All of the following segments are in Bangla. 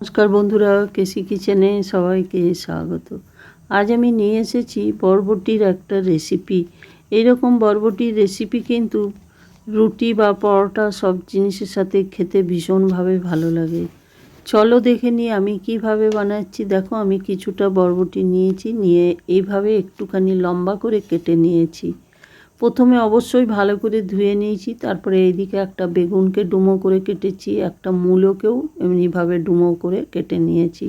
নমস্কার বন্ধুরা, কেসি কিচেনে সবাইকে স্বাগত। আজ আমি নিয়ে এসেছি বরবটির একটা রেসিপি এইরকম বরবটির রেসিপি কিন্তু রুটি বা পরোটা সব জিনিসের সাথে খেতে ভীষণভাবে ভালো লাগে। চলো দেখে নিই আমি কীভাবে বানাচ্ছি। দেখো, আমি কিছুটা বরবটি নিয়েছি, নিয়ে এইভাবে একটুখানি লম্বা করে কেটে নিয়েছি। প্রথমে অবশ্যই ভালো করে ধুয়ে নিয়েছি, তারপরে এইদিকে একটা বেগুনকে ডুমো করে কেটেছি, একটা মূলোকেও এমনিভাবে ডুমো করে কেটে নিয়েছি।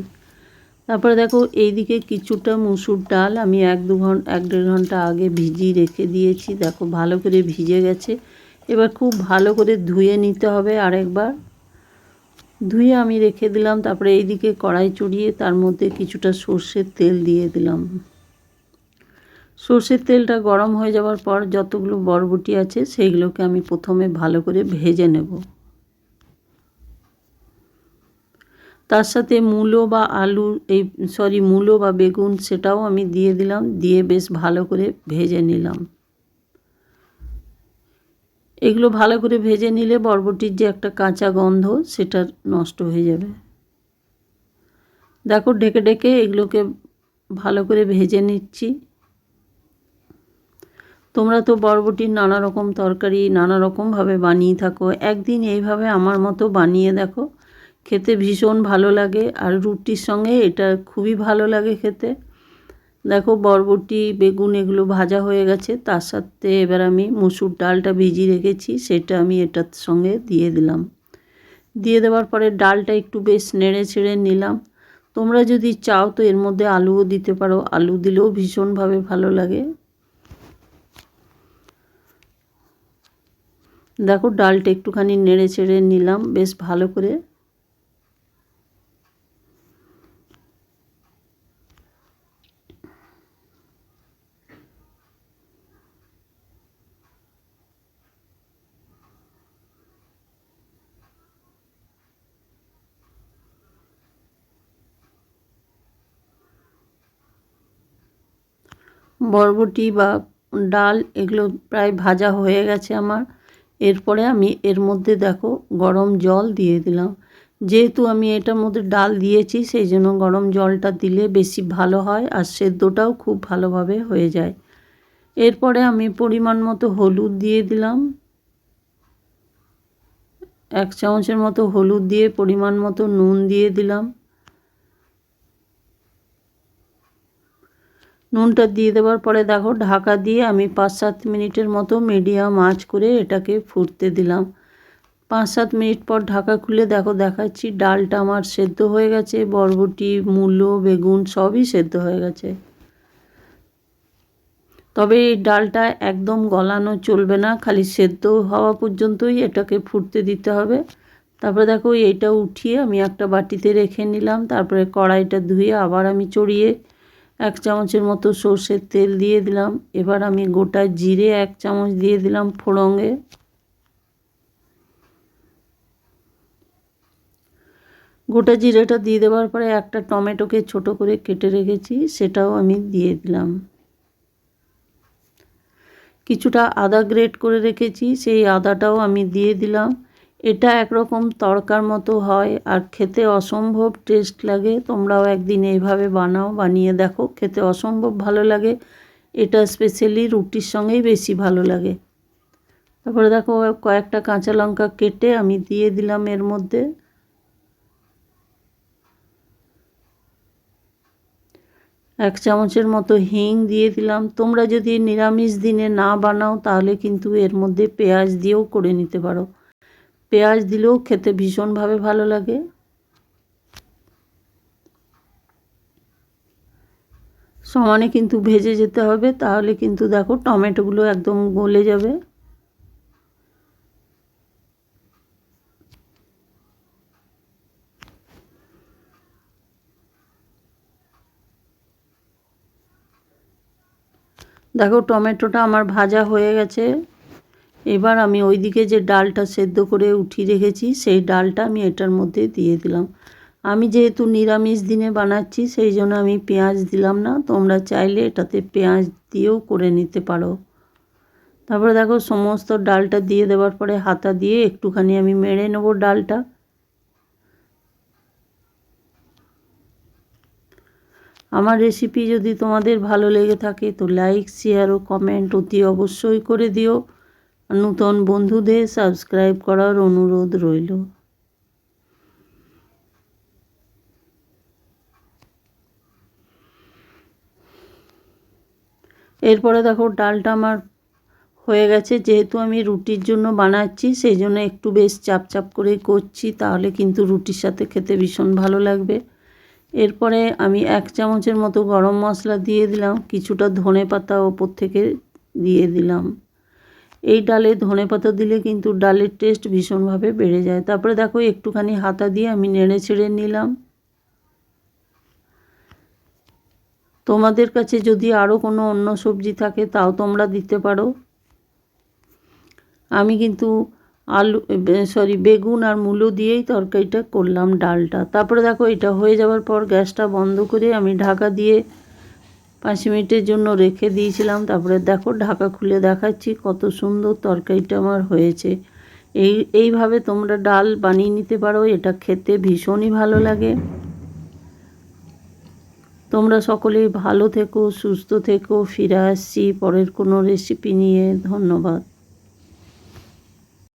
তারপরে দেখো এইদিকে কিছুটা মুসুর ডাল আমি এক দু ঘণ্টা এক দেড় ঘণ্টা আগে ভিজিয়ে রেখে দিয়েছি, দেখো ভালো করে ভিজে গেছে। এবার খুব ভালো করে ধুয়ে নিতে হবে আরেকবার। ধুয়ে আমি রেখে দিলাম, তারপরে এইদিকে কড়াই চড়িয়ে তার মধ্যে কিছুটা সর্ষের তেল দিয়ে দিলাম। সর্ষের তেলটা গরম হয়ে যাওয়ার পর যতগুলো বরবটি আছে সেইগুলোকে আমি প্রথমে ভালো করে ভেজে নেব। তার সাথে মূলো বা আলু, এই, সরি, মূলো বা বেগুন সেটাও আমি দিয়ে দিলাম, দিয়ে বেশ ভালো করে ভেজে নিলাম। এগুলো ভালো করে ভেজে নিলে বরবটির যে একটা কাঁচা গন্ধ সেটা নষ্ট হয়ে যাবে। দেখো ডেকে ডেকে এগুলোকে ভালো করে ভেজে নিচ্ছি। তোমরা তো বরবটির নানা রকম তরকারি নানা রকমভাবে বানিয়ে থাকো। একদিন এইভাবে আমার মতো বানিয়ে দেখো। খেতে ভীষণ ভালো লাগে আর রুটির সঙ্গে এটা খুবই ভালো লাগে খেতে। দেখো বরবটি, বেগুন এগুলো ভাজা হয়ে গেছে। তার সাথে এবার আমি মুসুর ডালটা ভিজিয়ে রেখেছি, সেটা আমি এটার সঙ্গে দিয়ে দিলাম। দিয়ে দেওয়ার পরে ডালটা একটু বেশ নেড়ে ছেড়ে নিলাম। তোমরা যদি চাও তো এর মধ্যে আলুও দিতে পারো। আলু দিলেও ভীষণভাবে ভালো লাগে। দেখো ডালটা একটুখানি নেড়ে চেড়ে নিলাম, বেশ ভালো করে। বরবটি বা ডাল এগুলো প্রায় ভাজা হয়ে গেছে আমার। এরপরে আমি এর মধ্যে দেখো গরম জল দিয়ে দিলাম। যেহেতু আমি এটার মধ্যে ডাল দিয়েছি, সেই জন্য গরম জলটা দিলে বেশি ভালো হয় আর সেদ্ধটাও খুব ভালোভাবে হয়ে যায়। এরপরে আমি পরিমাণ মতো হলুদ দিয়ে দিলাম। এক চামচের মতো হলুদ দিয়ে পরিমাণ মতো নুন দিয়ে দিলাম। নুনটা দিয়ে দেওয়ার পরে দেখো ঢাকা দিয়ে আমি পাঁচ সাত মিনিটের মতো মিডিয়াম আঁচ করে এটাকে ফুটতে দিলাম। পাঁচ সাত মিনিট পর ঢাকা খুলে দেখো দেখাচ্ছি ডালটা আমার সেদ্ধ হয়ে গেছে, বরবটি, মূলো, বেগুন সবই সেদ্ধ হয়ে গেছে। তবে এই ডালটা একদম গলানো চলবে না, খালি সেদ্ধ হওয়া পর্যন্তই এটাকে ফুটতে দিতে হবে। তারপরে দেখো এইটা উঠিয়ে আমি একটা বাটিতে রেখে নিলাম, তারপরে কড়াইটা ধুয়ে আবার আমি চড়িয়ে এক চামচের মতো সর্ষের তেল দিয়ে দিলাম। এবার আমি গোটা জিরে এক চামচ দিয়ে দিলাম ফোড়ঙে গোটা জিরেটা দিয়ে দেওয়ার পরে একটা টমেটোকে ছোট করে কেটে রেখেছি, সেটাও আমি দিয়ে দিলাম। কিছুটা আদা গ্রেট করে রেখেছি, সেই আদাটাও আমি দিয়ে দিলাম। এটা একরকম তড়কার মতো হয় আর খেতে অসম্ভব টেস্ট লাগে। তোমরাও একদিন এইভাবে বানাও, বানিয়ে দেখো। খেতে অসম্ভব ভালো লাগে। এটা স্পেশালি রুটির সঙ্গেই বেশি ভালো লাগে। তারপরে দেখো, কয়েকটা কাঁচা লঙ্কা কেটে আমি দিয়ে দিলাম এর মধ্যে। এক চামচের মতো হিং দিয়ে দিলাম। তোমরা যদি নিরামিষ দিনে না বানাও, তাহলে কিন্তু এর মধ্যে পেঁয়াজ দিয়েও করে নিতে পারো। পেঁয়াজ দিলেও খেতে ভীষণভাবে ভালো লাগে। সমানে কিন্তু ভেজে যেতে হবে, তাহলে কিন্তু দেখো টমেটোগুলো একদম গলে যাবে। দেখো টমেটোটা আমার ভাজা হয়ে গেছে। এবার আমি ওই দিকে যে ডালটা সেদ্ধ করে উঠিয়ে রেখেছি, সেই ডালটা আমি এটার মধ্যে দিয়ে দিলাম। আমি যেহেতু নিরামিষ দিনে বানাচ্ছি, সেই জন্য আমি পেঁয়াজ দিলাম না। তোমরা চাইলে এটাতে পেঁয়াজ দিয়েও করে নিতে পারো। তারপরে দেখো, সমস্ত ডালটা দিয়ে দেওয়ার পরে হাতা দিয়ে একটুখানি আমি মেরে নেব ডালটা। আমার রেসিপি যদি তোমাদের ভালো লেগে থাকে, তো লাইক শেয়ার ও কমেন্ট অতি অবশ্যই করে দিও। নূতন বন্ধুদের সাবস্ক্রাইব করার অনুরোধ রইল। এরপরে দেখো, ডালটা আমার হয়ে গেছে। যেহেতু আমি রুটির জন্য বানাচ্ছি সেই জন্য একটু বেশ চাপ চাপ করেই করছি, তাহলে কিন্তু রুটির সাথে খেতে ভীষণ ভালো লাগবে। এরপরে আমি এক চামচের মতো গরম মশলা দিয়ে দিলাম, কিছুটা ধনে পাতা ওপর থেকে দিয়ে দিলাম। এই ডালে ধনে পাতা দিলে কিন্তু ডালের টেস্ট ভীষণভাবে বেড়ে যায়। তারপরে দেখো একটুখানি হাতা দিয়ে আমি নেড়ে ছেড়ে নিলাম। তোমাদের কাছে যদি আরও কোনো অন্য সবজি থাকে তাও তোমরা দিতে পারো। আমি কিন্তু আলু সরি বেগুন আর মূলো দিয়েই তরকারিটা করলাম ডালটা। তারপরে দেখো এটা হয়ে যাওয়ার পর গ্যাসটা বন্ধ করে আমি ঢাকা দিয়ে পাঁচ মিনিটের জন্য রেখে দিয়েছিলাম। তারপরে দেখো, ঢাকা খুলে দেখাচ্ছি কত সুন্দর তরকারিটা আমার হয়েছে। এই, এইভাবে তোমরা ডাল বানিয়ে নিতে পারো, এটা খেতে ভীষণই ভালো লাগে। তোমরা সকলেই ভালো থেকো, সুস্থ থেকো, ফিরে আসছি পরের কোনো রেসিপি নিয়ে। ধন্যবাদ।